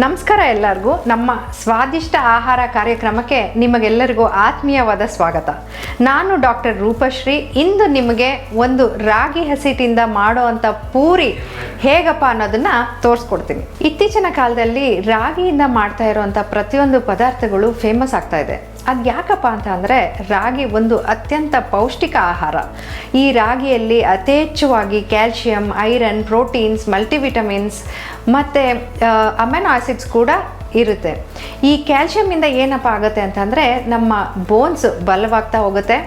ನಮಸ್ಕಾರ ಎಲ್ಲರಿಗೂ. ನಮ್ಮ ಸ್ವಾದಿಷ್ಟ ಆಹಾರ ಕಾರ್ಯಕ್ರಮಕ್ಕೆ ನಿಮಗೆಲ್ಲರಿಗೂ ಆತ್ಮೀಯವಾದ ಸ್ವಾಗತ. ನಾನು ಡಾಕ್ಟರ್ ರೂಪಶ್ರೀ. ಇಂದು ನಿಮಗೆ ಒಂದು ರಾಗಿ ಹಸಿಟ್ಟಿಂದ ಮಾಡುವಂಥ ಪೂರಿ ಹೇಗಪ್ಪ ಅನ್ನೋದನ್ನ ತೋರಿಸ್ಕೊಡ್ತೀನಿ. ಇತ್ತೀಚಿನ ಕಾಲದಲ್ಲಿ ರಾಗಿಯಿಂದ ಮಾಡ್ತಾ ಇರುವಂಥ ಪ್ರತಿಯೊಂದು ಪದಾರ್ಥಗಳು ಫೇಮಸ್ ಆಗ್ತಾ ಇದೆ. ಅದು ಯಾಕಪ್ಪ ಅಂತ ಅಂದರೆ ರಾಗಿ ಒಂದು ಅತ್ಯಂತ ಪೌಷ್ಟಿಕ ಆಹಾರ. ಈ ರಾಗಿಯಲ್ಲಿ ಯಥೇಚ್ಛವಾಗಿ ಕ್ಯಾಲ್ಶಿಯಂ ಐರನ್, ಪ್ರೋಟೀನ್ಸ್, ಮಲ್ಟಿವಿಟಮಿನ್ಸ್ ಮತ್ತು ಅಮೆನೋ ಆಸಿಡ್ಸ್ ಕೂಡ ಇರುತ್ತೆ. ಈ ಕ್ಯಾಲ್ಶಿಯಮಿಂದ ಏನಪ್ಪ ಆಗುತ್ತೆ ಅಂತಂದರೆ ನಮ್ಮ ಬೋನ್ಸ್ ಬಲವಾಗ್ತಾ ಹೋಗುತ್ತೆ.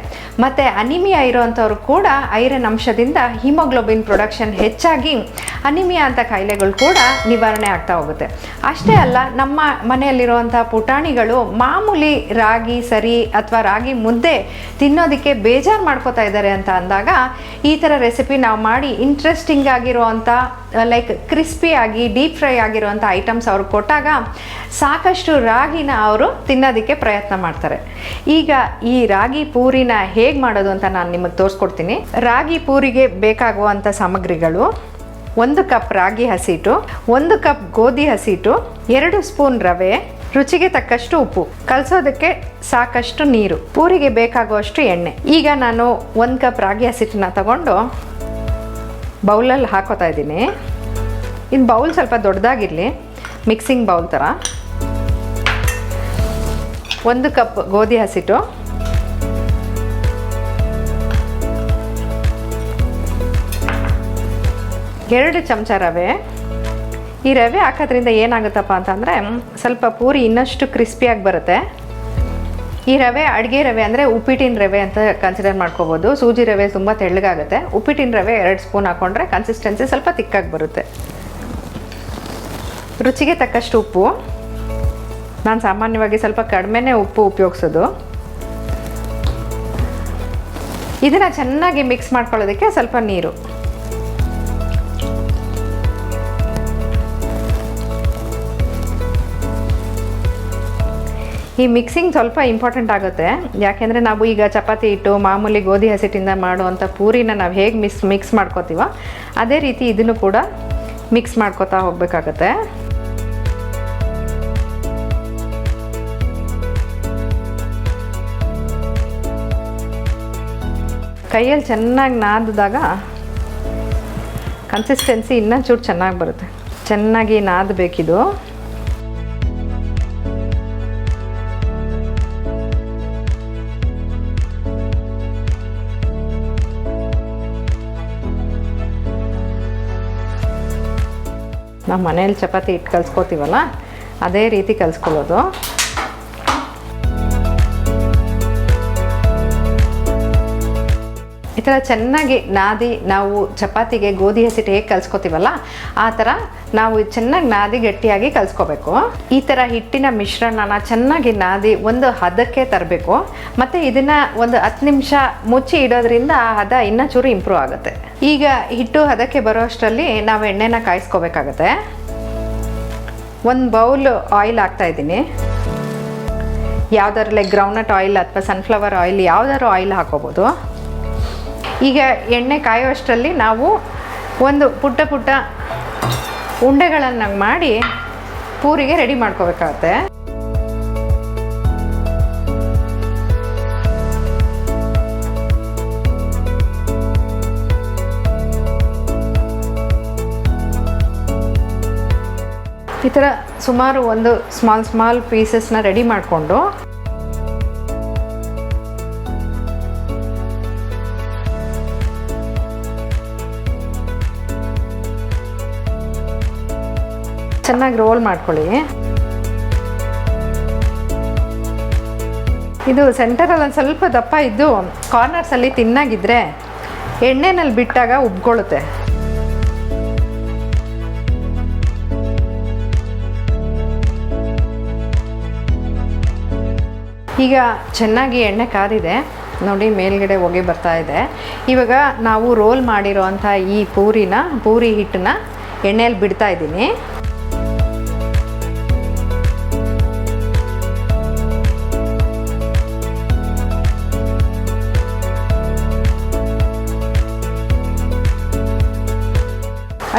ಮತ್ತು ಅನಿಮಿಯಾ ಇರೋವಂಥವ್ರು ಕೂಡ ಐರನ್ ಅಂಶದಿಂದ ಹಿಮೋಗ್ಲೋಬಿನ್ ಪ್ರೊಡಕ್ಷನ್ ಹೆಚ್ಚಾಗಿ ಅನಿಮಿಯಾ ಅಂತ ಕಾಯಿಲೆಗಳು ಕೂಡ ನಿವಾರಣೆ ಆಗ್ತಾ ಹೋಗುತ್ತೆ. ಅಷ್ಟೇ ಅಲ್ಲ, ನಮ್ಮ ಮನೆಯಲ್ಲಿರುವಂಥ ಪುಟಾಣಿಗಳು ಮಾಮೂಲಿ ರಾಗಿ ಸರಿ ಅಥವಾ ರಾಗಿ ಮುದ್ದೆ ತಿನ್ನೋದಕ್ಕೆ ಬೇಜಾರು ಮಾಡ್ಕೋತಾ ಇದ್ದಾರೆ ಅಂತ ಅಂದಾಗ ಈ ಥರ ರೆಸಿಪಿ ನಾವು ಮಾಡಿ ಇಂಟ್ರೆಸ್ಟಿಂಗ್ ಆಗಿರುವಂಥ ಲೈಕ್ ಕ್ರಿಸ್ಪಿಯಾಗಿ ಡೀಪ್ ಫ್ರೈ ಆಗಿರುವಂಥ ಐಟಮ್ಸ್ ಅವ್ರಿಗೆ ಕೊಟ್ಟಾಗ ಸಾಕಷ್ಟು ರಾಗಿನ ಅವರು ತಿನ್ನೋದಕ್ಕೆ ಪ್ರಯತ್ನ ಮಾಡ್ತಾರೆ. ಈಗ ಈ ರಾಗಿ ಪೂರಿನ ಹೇಗೆ ಮಾಡೋದು ಅಂತ ನಾನು ನಿಮಗೆ ತೋರಿಸ್ಕೊಡ್ತೀನಿ. ರಾಗಿ ಪೂರಿಗೆ ಬೇಕಾಗುವಂಥ ಸಾಮಗ್ರಿಗಳು ಒಂದು ಕಪ್ ರಾಗಿ ಹಸಿಟ್ಟು, ಒಂದು ಕಪ್ ಗೋಧಿ ಹಸಿಟ್ಟು, ಎರಡು ಸ್ಪೂನ್ ರವೆ, ರುಚಿಗೆ ತಕ್ಕಷ್ಟು ಉಪ್ಪು. ಕಲಸೋದಕ್ಕೆ ಸಾಕಷ್ಟು ನೀರು. ಪೂರಿಗೆ ಬೇಕಾಗುವಷ್ಟು ಎಣ್ಣೆ. ಈಗ ನಾನು ಒಂದು ಕಪ್ ರಾಗಿ ಹಸಿಟ್ಟನ್ನ ತಗೊಂಡು ಬೌಲಲ್ಲಿ ಹಾಕೋತಾ ಇದ್ದೀನಿ. ಇನ್ನು ಬೌಲ್ ಸ್ವಲ್ಪ ದೊಡ್ಡದಾಗಿರಲಿ ಮಿಕ್ಸಿಂಗ್ ಬೌಲ್ ಥರ ಒಂದು ಕಪ್ ಗೋಧಿ ಹಸಿಟ್ಟು. ಎರಡು ಚಮಚ ರವೆ. ಈ ರವೆ ಹಾಕೋದ್ರಿಂದ ಏನಾಗುತ್ತಪ್ಪ ಅಂತಂದರೆ ಸ್ವಲ್ಪ ಪೂರಿ ಇನ್ನಷ್ಟು ಕ್ರಿಸ್ಪಿಯಾಗಿ ಬರುತ್ತೆ. ಈ ರವೆ, ಅಡುಗೆ ರವೆ ಅಂದರೆ ಉಪ್ಪಿಟ್ಟಿನ ರವೆ ಅಂತ ಕನ್ಸಿಡರ್ ಮಾಡ್ಕೋಬೋದು. ಸೂಜಿ ರವೆ ತುಂಬ ತೆಳ್ಳಗಾಗುತ್ತೆ. ಉಪ್ಪಿಟ್ಟಿನ ರವೆ ಎರಡು ಸ್ಪೂನ್ ಹಾಕ್ಕೊಂಡ್ರೆ ಕನ್ಸಿಸ್ಟೆನ್ಸಿ ಸ್ವಲ್ಪ ತಿಕ್ಕಾಗಿ ಬರುತ್ತೆ. ರುಚಿಗೆ ತಕ್ಕಷ್ಟು ಉಪ್ಪು. ನಾನು ಸಾಮಾನ್ಯವಾಗಿ ಸ್ವಲ್ಪ ಕಡಿಮೆನೇ ಉಪ್ಪು ಉಪಯೋಗಿಸೋದು. ಇದನ್ನು ಚೆನ್ನಾಗಿ ಮಿಕ್ಸ್ ಮಾಡ್ಕೊಳ್ಳೋದಕ್ಕೆ ಸ್ವಲ್ಪ ನೀರು. ಈ ಮಿಕ್ಸಿಂಗ್ ಸ್ವಲ್ಪ ಇಂಪಾರ್ಟೆಂಟ್ ಆಗುತ್ತೆ. ಯಾಕೆಂದರೆ ನಾವು ಈಗ ಚಪಾತಿ ಹಿಟ್ಟು, ಮಾಮೂಲಿ ಗೋಧಿ ಹಸಿಟ್ಟಿಂದ ಮಾಡುವಂಥ ಪೂರಿನ ನಾವು ಹೇಗೆ ಮಿಕ್ಸ್ ಮಿಕ್ಸ್ ಮಾಡ್ಕೋತೀವೋ, ಅದೇ ರೀತಿ ಇದನ್ನು ಕೂಡ ಮಿಕ್ಸ್ ಮಾಡ್ಕೋತಾ ಹೋಗಬೇಕಾಗತ್ತೆ. ಕೈಯಲ್ಲಿ ಚೆನ್ನಾಗಿ ನಾದಿದಾಗ ಕನ್ಸಿಸ್ಟೆನ್ಸಿ ಇನ್ನೂ ಚೂರು ಚೆನ್ನಾಗಿ ಬರುತ್ತೆ. ಚೆನ್ನಾಗಿ ನಾದಬೇಕಿದು. ನಾವು ಮನೇಲಿ ಚಪಾತಿ ಇಟ್ಟು ಕಲ್ಸ್ಕೊತೀವಲ್ಲ, ಅದೇ ರೀತಿ ಕಲಿಸ್ಕೊಳ್ಳೋದು. ಈ ಥರ ಚೆನ್ನಾಗಿ ನಾದಿ ನಾವು ಚಪಾತಿಗೆ ಗೋಧಿ ಹಸಿಟ್ಟು ಹೇಗೆ ಕಲಿಸ್ಕೊತೀವಲ್ಲ, ಆ ಥರ ನಾವು ಚೆನ್ನಾಗಿ ನಾದಿ ಗಟ್ಟಿಯಾಗಿ ಕಲಿಸ್ಕೋಬೇಕು. ಈ ಥರ ಹಿಟ್ಟಿನ ಮಿಶ್ರಣನ ಚೆನ್ನಾಗಿ ನಾದಿ ಒಂದು ಹದಕ್ಕೆ ತರಬೇಕು. ಮತ್ತು ಇದನ್ನು ಒಂದು ಹತ್ತು ನಿಮಿಷ ಮುಚ್ಚಿ ಇಡೋದ್ರಿಂದ ಆ ಹದ ಇನ್ನೂ ಚೂರು ಇಂಪ್ರೂವ್ ಆಗುತ್ತೆ. ಈಗ ಹಿಟ್ಟು ಹದಕ್ಕೆ ಬರೋ ಅಷ್ಟರಲ್ಲಿ ನಾವು ಎಣ್ಣೆನ ಕಾಯಿಸ್ಕೋಬೇಕಾಗತ್ತೆ. ಒಂದು ಬೌಲ್ ಆಯಿಲ್ ಹಾಕ್ತಾಯಿದ್ದೀನಿ ಲೈಕ್ ಗ್ರೌಂಡ್ನಟ್ ಆಯಿಲ್ ಅಥವಾ ಸನ್ಫ್ಲವರ್ ಆಯಿಲ್ ಯಾವ್ದಾದ್ರು ಆಯಿಲ್ ಹಾಕೋಬೋದು ಈಗ ಎಣ್ಣೆ ಕಾಯುವಷ್ಟರಲ್ಲಿ ನಾವು ಒಂದು ಪುಟ್ಟ ಪುಟ್ಟ ಉಂಡೆಗಳನ್ನು ಮಾಡಿ ಪೂರಿಗೆ ರೆಡಿ ಮಾಡ್ಕೋಬೇಕಾಗತ್ತೆ. ಈ ಥರ ಸುಮಾರು ಒಂದು ಸ್ಮಾಲ್ ಸ್ಮಾಲ್ ಪೀಸಸ್ನ ರೆಡಿ ಮಾಡಿಕೊಂಡು ಚೆನ್ನಾಗಿ ರೋಲ್ ಮಾಡ್ಕೊಳ್ಳಿ. ಇದು ಸೆಂಟರಲ್ಲಿ ಒಂದು ಸ್ವಲ್ಪ ದಪ್ಪ ಇದ್ದು ಕಾರ್ನರ್ಸಲ್ಲಿ ತಿನ್ನಾಗಿದ್ದರೆ ಎಣ್ಣೆನಲ್ಲಿ ಬಿಟ್ಟಾಗ ಉಬ್ಕೊಳ್ಳುತ್ತೆ. ಈಗ ಚೆನ್ನಾಗಿ ಎಣ್ಣೆ ಕಾದಿದೆ ನೋಡಿ, ಮೇಲ್ಗಡೆ ಹೊಗೆ ಬರ್ತಾ ಇದೆ. ಇವಾಗ ನಾವು ರೋಲ್ ಮಾಡಿರೋ ಈ ಪೂರಿನ, ಪೂರಿ ಹಿಟ್ಟನ್ನ ಎಣ್ಣೆಯಲ್ಲಿ ಬಿಡ್ತಾ ಇದ್ದೀನಿ.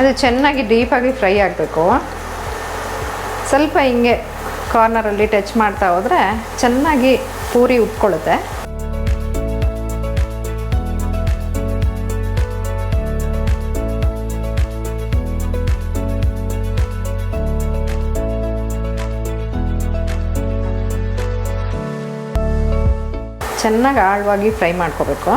ಅದು ಚೆನ್ನಾಗಿ ಡೀಪಾಗಿ ಫ್ರೈ ಆಗಬೇಕು. ಸ್ವಲ್ಪ ಹಿಂಗೆ ಕಾರ್ನರಲ್ಲಿ ಟಚ್ ಮಾಡ್ತಾ ಹೋದರೆ ಚೆನ್ನಾಗಿ ಪೂರಿ ಉಟ್ಕೊಳ್ಳುತ್ತೆ ಚೆನ್ನಾಗಿ ಆಳವಾಗಿ ಫ್ರೈ ಮಾಡ್ಕೋಬೇಕು.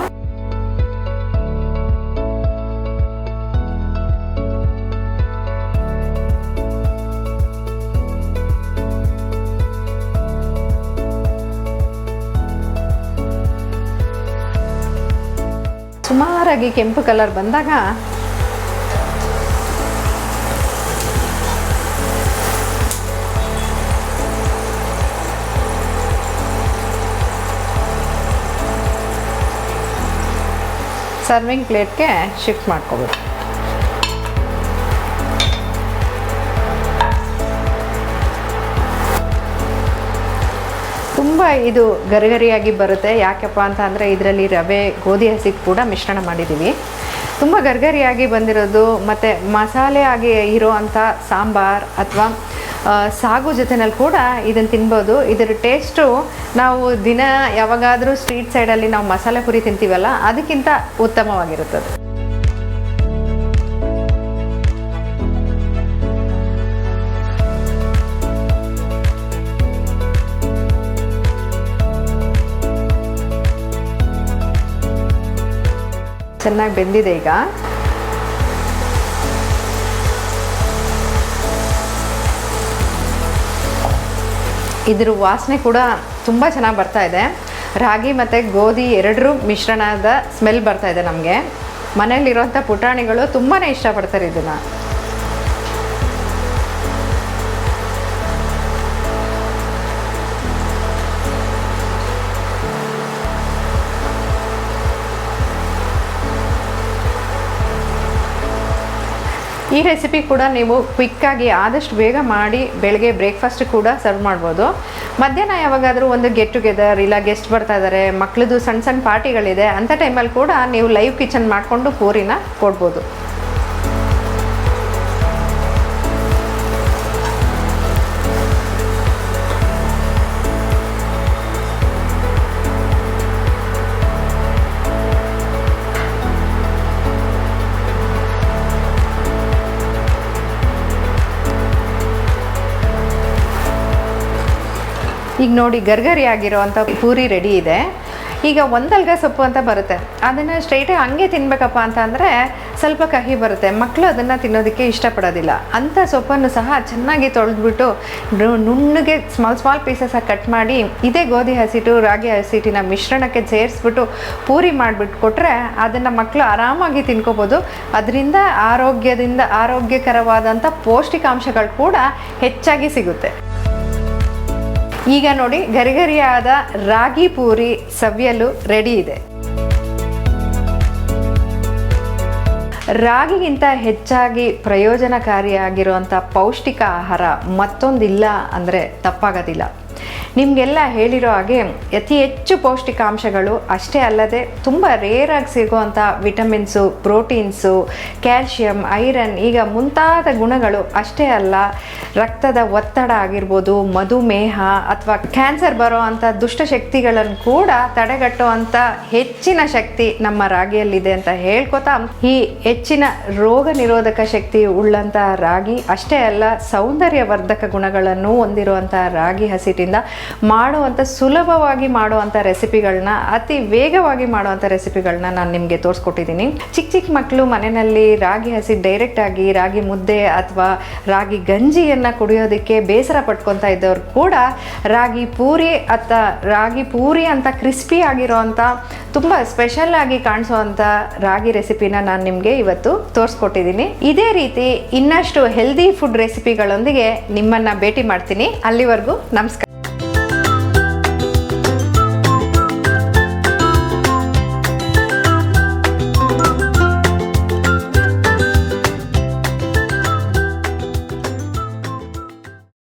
ಸುಮಾರಾಗಿ ಕೆಂಪು ಕಲರ್ ಬಂದಾಗ ಸರ್ವಿಂಗ್ ಪ್ಲೇಟ್ಗೆ ಶಿಫ್ಟ್ ಮಾಡ್ಕೋಬೇಕು. ಇದು ಗರಿಗರಿಯಾಗಿ ಬರುತ್ತೆ. ಯಾಕಪ್ಪ ಅಂತ ಅಂದರೆ ಇದರಲ್ಲಿ ರವೆ, ಗೋಧಿ ಹಸಿ ಕೂಡ ಮಿಶ್ರಣ ಮಾಡಿದ್ದೀವಿ ತುಂಬ ಗರ್ಗರಿಯಾಗಿ ಬಂದಿರೋದು ಮತ್ತು ಮಸಾಲೆ ಆಗಿ ಇರೋವಂಥ ಸಾಂಬಾರ್ ಅಥವಾ ಸಾಗು ಜೊತೆನಲ್ಲಿ ಕೂಡ ಇದನ್ನು ತಿನ್ಬೋದು. ಇದರ ಟೇಸ್ಟು ನಾವು ದಿನ ಯಾವಾಗಾದರೂ ಸ್ಟ್ರೀಟ್ ಸೈಡಲ್ಲಿ ನಾವು ಮಸಾಲೆ ಪುರಿ ತಿಂತೀವಲ್ಲ, ಅದಕ್ಕಿಂತ ಉತ್ತಮವಾಗಿರುತ್ತದೆ. ಚೆನ್ನಾಗಿ ಬೆಂದಿದೆ ಈಗ. ಇದ್ರ ವಾಸನೆ ಕೂಡ ತುಂಬ ಚೆನ್ನಾಗಿ ಬರ್ತಾ ಇದೆ. ರಾಗಿ ಮತ್ತು ಗೋಧಿ ಎರಡರ ಮಿಶ್ರಣದ ಸ್ಮೆಲ್ ಬರ್ತಾ ಇದೆ ನಮಗೆ. ಮನೆಯಲ್ಲಿರುವಂಥ ಪುಟಾಣಿಗಳು ತುಂಬಾ ಇಷ್ಟಪಡ್ತಾರೆ ಇದನ್ನು. ಈ ರೆಸಿಪಿ ಕೂಡ ನೀವು ಕ್ವಿಕ್ಕಾಗಿ ಆದಷ್ಟು ಬೇಗ ಮಾಡಿ ಬೆಳಗ್ಗೆ ಬ್ರೇಕ್ಫಾಸ್ಟ್ ಕೂಡ ಸರ್ವ್ ಮಾಡ್ಬೋದು. ಮಧ್ಯಾಹ್ನ ಯಾವಾಗಾದರೂ ಒಂದು ಗೆಟ್ ಟುಗೆದರ್ ಇಲ್ಲ ಗೆಸ್ಟ್ ಬರ್ತಾ ಇದ್ದಾರೆ ಮಕ್ಳದ್ದು ಸಣ್ಣ ಸಣ್ಣ ಪಾರ್ಟಿಗಳಿದೆ ಅಂಥ ಟೈಮಲ್ಲಿ ಕೂಡ ನೀವು ಲೈವ್ ಕಿಚನ್ ಮಾಡಿಕೊಂಡು ಪೂರಿನ ಕೊಡ್ಬೋದು. ಈಗ ನೋಡಿ ಗರ್ಗರಿ ಆಗಿರೋವಂಥ ಪೂರಿ ರೆಡಿ ಇದೆ. ಈಗ ಒಂದಲ್ಗ ಸೊಪ್ಪು ಅಂತ ಬರುತ್ತೆ. ಅದನ್ನು ಸ್ಟ್ರೈಟಾಗಿ ಹಂಗೆ ತಿನ್ಬೇಕಪ್ಪ ಅಂತ ಅಂದರೆ ಸ್ವಲ್ಪ ಕಹಿ ಬರುತ್ತೆ. ಮಕ್ಕಳು ಅದನ್ನು ತಿನ್ನೋದಕ್ಕೆ ಇಷ್ಟಪಡೋದಿಲ್ಲ. ಅಂಥ ಸೊಪ್ಪನ್ನು ಸಹ ಚೆನ್ನಾಗಿ ತೊಳೆದ್ಬಿಟ್ಟು ನುಣ್ಣಗೆ ಸ್ಮಾಲ್ ಸ್ಮಾಲ್ ಪೀಸಸ್ಸಾಗಿ ಕಟ್ ಮಾಡಿ ಇದೇ ಗೋಧಿ ಹಸಿಟ್ಟು ರಾಗಿ ಹಸಿಟ್ಟಿನ ಮಿಶ್ರಣಕ್ಕೆ ಸೇರಿಸ್ಬಿಟ್ಟು ಪೂರಿ ಮಾಡಿಬಿಟ್ಟು ಕೊಟ್ಟರೆ ಅದನ್ನು ಮಕ್ಕಳು ಆರಾಮಾಗಿ ತಿನ್ಕೋಬೋದು. ಅದರಿಂದ ಆರೋಗ್ಯದಿಂದ ಆರೋಗ್ಯಕರವಾದಂಥ ಪೌಷ್ಟಿಕಾಂಶಗಳು ಕೂಡ ಹೆಚ್ಚಾಗಿ ಸಿಗುತ್ತೆ. ಈಗ ನೋಡಿ, ಗರಿಗರಿಯಾದ ರಾಗಿ ಪೂರಿ ಸವಿಯಲು ರೆಡಿ ಇದೆ. ರಾಗಿಗಿಂತ ಹೆಚ್ಚಾಗಿ ಪ್ರಯೋಜನಕಾರಿಯಾಗಿರುವಂಥ ಪೌಷ್ಟಿಕ ಆಹಾರ ಮತ್ತೊಂದಿಲ್ಲ ಅಂದರೆ ತಪ್ಪಾಗೋದಿಲ್ಲ. ನಿಮಗೆಲ್ಲ ಹೇಳಿರೋ ಹಾಗೆ ಅತಿ ಹೆಚ್ಚು ಪೌಷ್ಟಿಕಾಂಶಗಳು ಅಷ್ಟೇ ಅಲ್ಲದೆ ತುಂಬ ರೇರಾಗಿ ಸಿಗುವಂಥ ವಿಟಮಿನ್ಸು, ಪ್ರೋಟೀನ್ಸು, ಕ್ಯಾಲ್ಶಿಯಂ, ಐರನ್ ಈಗ ಮುಂತಾದ ಗುಣಗಳು ಅಷ್ಟೇ ಅಲ್ಲ, ರಕ್ತದ ಒತ್ತಡ ಆಗಿರ್ಬೋದು, ಮಧುಮೇಹ ಅಥವಾ ಕ್ಯಾನ್ಸರ್ ಬರೋ ಅಂಥ ದುಷ್ಟಶಕ್ತಿಗಳನ್ನು ಕೂಡ ತಡೆಗಟ್ಟುವಂಥ ಹೆಚ್ಚಿನ ಶಕ್ತಿ ನಮ್ಮ ರಾಗಿಯಲ್ಲಿದೆ ಅಂತ ಹೇಳ್ಕೊತಾ ಈ ಹೆಚ್ಚಿನ ರೋಗ ನಿರೋಧಕ ಶಕ್ತಿ ಉಳ್ಳಂಥ ರಾಗಿ ಅಷ್ಟೇ ಅಲ್ಲ, ಸೌಂದರ್ಯವರ್ಧಕ ಗುಣಗಳನ್ನು ಹೊಂದಿರುವಂಥ ರಾಗಿ ಹಸಿಟ್ಟಿಂದ ಮಾಡುವಂಥ ಸುಲಭವಾಗಿ ಮಾಡುವಂಥ ರೆಸಿಪಿಗಳನ್ನ, ಅತಿ ವೇಗವಾಗಿ ಮಾಡುವಂಥ ರೆಸಿಪಿಗಳನ್ನ ನಾನು ನಿಮಗೆ ತೋರಿಸ್ಕೊಟ್ಟಿದ್ದೀನಿ ಚಿಕ್ಕ ಚಿಕ್ಕ ಮಕ್ಕಳು ಮನೆಯಲ್ಲಿ ರಾಗಿ ಹಸಿ ಡೈರೆಕ್ಟಾಗಿ ರಾಗಿ ಮುದ್ದೆ ಅಥವಾ ರಾಗಿ ಗಂಜಿಯನ್ನು ಕುಡಿಯೋದಕ್ಕೆ ಬೇಸರ ಪಟ್ಕೊತಾ ಇದ್ದವ್ರು ಕೂಡ ರಾಗಿ ಪೂರಿ ಅಥವಾ ರಾಗಿ ಪೂರಿ ಅಂತ ಕ್ರಿಸ್ಪಿ ಆಗಿರೋವಂಥ ತುಂಬ ಸ್ಪೆಷಲ್ ಆಗಿ ಕಾಣಿಸುವಂಥ ರಾಗಿ ರೆಸಿಪಿನ ನಾನು ನಿಮಗೆ ಇವತ್ತು ತೋರಿಸ್ಕೊಟ್ಟಿದ್ದೀನಿ ಇದೇ ರೀತಿ ಇನ್ನಷ್ಟು ಹೆಲ್ದಿ ಫುಡ್ ರೆಸಿಪಿಗಳೊಂದಿಗೆ ನಿಮ್ಮನ್ನು ಭೇಟಿ ಮಾಡ್ತೀನಿ. ಅಲ್ಲಿವರೆಗೂ ನಮಸ್ಕಾರ.